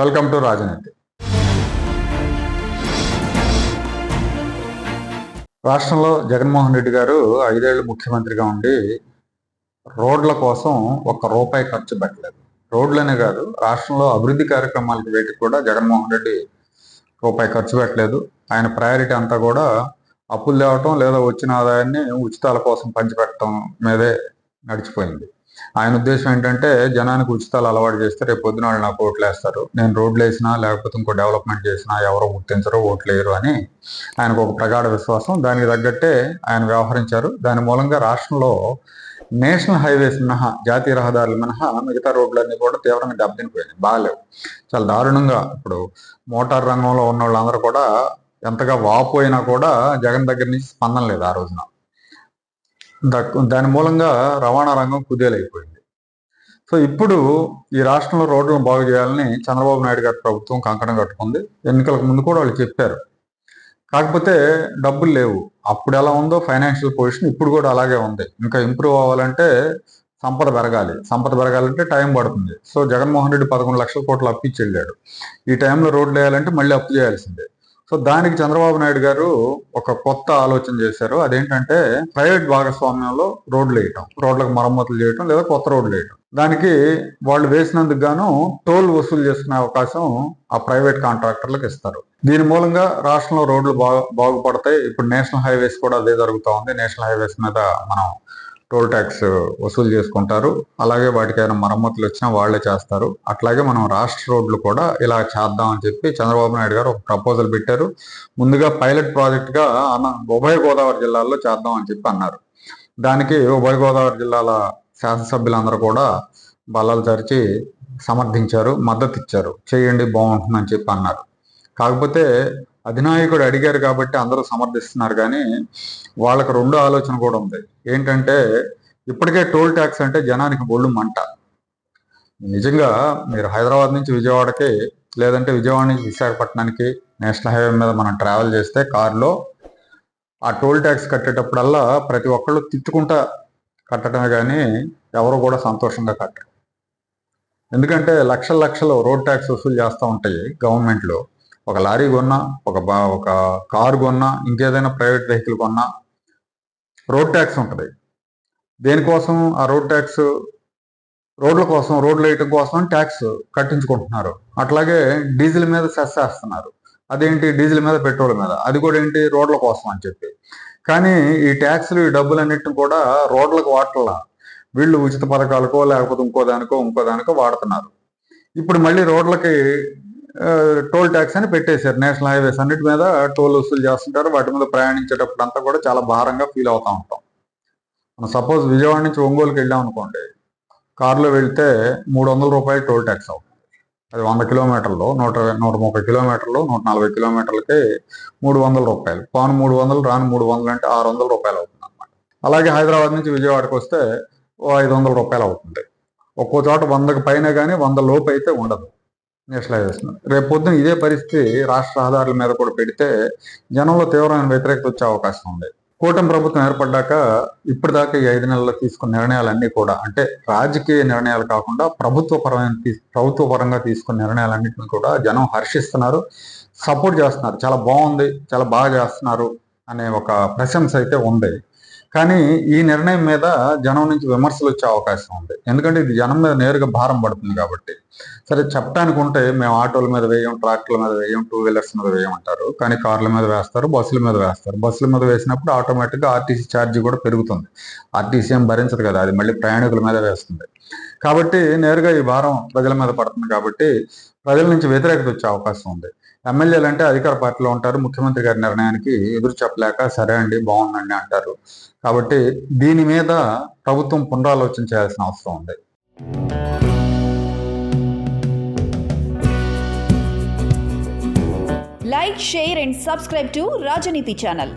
Welcome to రాజనీతి. రాష్ట్రంలో జగన్మోహన్ రెడ్డి గారు ఐదేళ్ళు ముఖ్యమంత్రిగా ఉండి రోడ్ల కోసం ఒక్క రూపాయి ఖర్చు పెట్టలేదు. రోడ్లనే కాదు రాష్ట్రంలో అభివృద్ధి కార్యక్రమాలకు వేటికి కూడా జగన్మోహన్ రెడ్డి రూపాయి ఖర్చు పెట్టలేదు. ఆయన ప్రయారిటీ అంతా కూడా అప్పులు తేవటం లేదా వచ్చిన ఆదాయాన్ని ఉచితాల కోసం పంచిపెట్టడం మీదే నడిచిపోయింది. ఆయన ఉద్దేశం ఏంటంటే జనానికి ఉచితాలు అలవాటు చేస్తే రేపు పొద్దున వాళ్ళు నాకు ఓట్లు వేస్తారు. నేను రోడ్లు వేసినా లేకపోతే ఇంకో డెవలప్మెంట్ చేసినా ఎవరో గుర్తించరు ఓట్లు వేయరు అని ఆయనకు ఒక ప్రగాఢ విశ్వాసం. దానికి తగ్గట్టే ఆయన వ్యవహరించారు. దాని మూలంగా రాష్ట్రంలో నేషనల్ హైవేస్ మినహా జాతీయ రహదారులు మినహా మిగతా రోడ్లన్నీ కూడా తీవ్రంగా దెబ్బతినిపోయినాయి. బాగాలేవు. చాలా దారుణంగా ఇప్పుడు మోటార్ రంగంలో ఉన్న వాళ్ళందరూ కూడా ఎంతగా వాపోయినా కూడా జగన్ దగ్గర నుంచి స్పందన లేదు ఆ రోజున. దాని మూలంగా రవాణా రంగం కుదేలైపోయింది. సో ఇప్పుడు ఈ రాష్ట్రంలో రోడ్లను బాగు చేయాలని చంద్రబాబు నాయుడు గారి ప్రభుత్వం కంకణం కట్టుకుంది. ఎన్నికలకు ముందు కూడా వాళ్ళు చెప్పారు. కాకపోతే డబ్బులు లేవు. అప్పుడు ఎలా ఉందో ఫైనాన్షియల్ పొజిషన్ ఇప్పుడు కూడా అలాగే ఉంది. ఇంకా ఇంప్రూవ్ అవ్వాలంటే సంపద పెరగాలి. సంపద పెరగాలంటే టైం పడుతుంది. సో జగన్మోహన్ రెడ్డి పదకొండు లక్షల కోట్లు అప్పు ఇచ్చి వెళ్ళాడు. ఈ టైంలో రోడ్లు వేయాలంటే మళ్ళీ అప్పు చేయాల్సిందే. సో దానికి చంద్రబాబు నాయుడు గారు ఒక కొత్త ఆలోచన చేశారు. అదేంటంటే ప్రైవేట్ భాగస్వామ్యంలో రోడ్లు వేయటం రోడ్లకు మరమ్మతులు చేయటం లేదా కొత్త రోడ్లు వేయటం. దానికి వాళ్ళు వేసినందుకు గాను టోల్ వసూలు చేసుకునే అవకాశం ఆ ప్రైవేట్ కాంట్రాక్టర్లకు ఇస్తారు. దీని మూలంగా రాష్ట్రంలో రోడ్లు బాగుపడతాయి. ఇప్పుడు నేషనల్ హైవేస్ కూడా అదే జరుగుతూ ఉంది. నేషనల్ హైవేస్ మీద మనం టోల్ ట్యాక్స్ వసూలు చేసుకుంటారు. అలాగే వాటికి ఏమైనా మరమ్మతులు వచ్చినా వాళ్ళే చేస్తారు. అట్లాగే మనం రాష్ట్ర రోడ్లు కూడా ఇలా చేద్దాం అని చెప్పి చంద్రబాబు నాయుడు గారు ఒక ప్రపోజల్ పెట్టారు. ముందుగా పైలట్ ప్రాజెక్ట్గా ఉభయ గోదావరి జిల్లాల్లో చేద్దాం అని చెప్పి అన్నారు. దానికి ఉభయ గోదావరి జిల్లాల శాసనసభ్యులందరూ కూడా బలాలు జరిచి సమర్థించారు మద్దతు ఇచ్చారు. చేయండి బాగుంటుందని చెప్పి అన్నారు. కాకపోతే అధినాయకుడు అడిగారు కాబట్టి అందరూ సమర్థిస్తున్నారు కానీ వాళ్ళకి రెండో ఆలోచన కూడా ఉంది. ఏంటంటే ఇప్పటికే టోల్ ట్యాక్స్ అంటే జనానికి బొళ్ళు మంట. నిజంగా మీరు హైదరాబాద్ నుంచి విజయవాడకి లేదంటే విజయవాడ నుంచి విశాఖపట్నానికి నేషనల్ హైవే మీద మనం ట్రావెల్ చేస్తే కారులో ఆ టోల్ ట్యాక్స్ కట్టేటప్పుడల్లా ప్రతి ఒక్కళ్ళు తిట్టుకుంటా కట్టడమే కానీ ఎవరు కూడా సంతోషంగా కట్టరు. ఎందుకంటే లక్షల లక్షలు రోడ్ ట్యాక్స్ వసూలు చేస్తూ ఉంటాయి గవర్నమెంట్లో. ఒక లారీ కొన్నా ఒక బా ఒక కారు కొన్నా ఇంకేదైనా ప్రైవేట్ వెహికల్ కొన్నా రోడ్ ట్యాక్స్ ఉంటుంది. దేనికోసం? ఆ రోడ్ ట్యాక్స్ రోడ్ల కోసం రోడ్లు వేయటం కోసం ట్యాక్స్ కట్టించుకుంటున్నారు. అట్లాగే డీజిల్ మీద సెస్ వేస్తున్నారు అదేంటి? డీజిల్ మీద పెట్రోల్ మీద. అది కూడా ఏంటి? రోడ్ల కోసం అని చెప్పి. కానీ ఈ ట్యాక్స్లు ఈ డబ్బులన్నిటిని కూడా రోడ్లకు వాటలా వీళ్ళు ఉచిత పథకాలకో లేకపోతే ఇంకో దానికో ఇంకో దానికో వాడుతున్నారు. ఇప్పుడు మళ్ళీ రోడ్లకి టోల్ ట్యాక్స్ అని పెట్టేశారు. నేషనల్ హైవేస్ అన్నిటి మీద టోల్ వసూలు చేస్తుంటారు. వాటి మీద ప్రయాణించేటప్పుడు అంతా కూడా చాలా భారంగా ఫీల్ అవుతూ ఉంటాం. మనం సపోజ్ విజయవాడ నుంచి ఒంగోలుకి వెళ్ళాం అనుకోండి. కారులో వెళ్తే మూడు వందల రూపాయలు టోల్ ట్యాక్స్ అవుతుంది. అది వంద కిలోమీటర్లు నూట నూట ముప్పై కిలోమీటర్లు నూట నలభై కిలోమీటర్లకి మూడు వందల రూపాయలు. పాను మూడు వందలు రాను మూడు వందలు అంటే ఆరు వందల రూపాయలు అవుతుంది అనమాట అలాగే హైదరాబాద్ నుంచి విజయవాడకి వస్తే ఓ ఐదు వందల రూపాయలు అవుతుంది. ఒక్కో చోట వందకు పైన కానీ వంద లోపు అయితే ఉండదు. నేషనల్ హైవేస్ రేపు పొద్దున ఇదే పరిస్థితి రాష్ట్ర రహదారుల మీద కూడా పెడితే జనంలో తీవ్రమైన వ్యతిరేకత వచ్చే అవకాశం ఉంది. కూటమి ప్రభుత్వం ఏర్పడ్డాక ఇప్పటిదాకా ఈ ఐదు నెలల్లో తీసుకున్న నిర్ణయాలన్నీ కూడా అంటే రాజకీయ నిర్ణయాలు కాకుండా ప్రభుత్వ పరమైన ప్రభుత్వ పరంగా తీసుకున్న నిర్ణయాలన్నింటినీ కూడా జనం హర్షిస్తున్నారు సపోర్ట్ చేస్తున్నారు. చాలా బాగుంది చాలా బాగా చేస్తున్నారు అనే ఒక ప్రశంస అయితే ఉంది. కానీ ఈ నిర్ణయం మీద జనం నుంచి విమర్శలు వచ్చే అవకాశం ఉంది. ఎందుకంటే ఇది జనం మీద నేరుగా భారం పడుతుంది కాబట్టి. సరే చెప్పడానికి ఉంటే మేము ఆటోల మీద వేయం ట్రాక్టర్ల మీద వేయం టూ వీలర్స్ మీద వేయం అంటారు. కానీ కార్ల మీద వేస్తారు బస్సుల మీద వేస్తారు. బస్సుల మీద వేసినప్పుడు ఆటోమేటిక్గా ఆర్టీసీ ఛార్జీ కూడా పెరుగుతుంది. ఆర్టీసీ ఏం భరించదు కదా అది మళ్ళీ ప్రయాణికుల మీద వేస్తుంది. కాబట్టి నేరుగా ఈ భారం ప్రజల మీద పడుతుంది కాబట్టి ప్రజల నుంచి వ్యతిరేకత వచ్చే అవకాశం ఉంది. ఎమ్మెల్యేలు అంటే అధికార పార్టీలో ఉంటారు. ముఖ్యమంత్రి గారి నిర్ణయానికి ఎదురు చెప్పలేక సరే అండి బాగుందండి అంటారు. కాబట్టి దీని మీద ప్రభుత్వం పునరాలోచన చేయాల్సిన అవసరం ఉంది. Like share and subscribe to Rajaneethi channel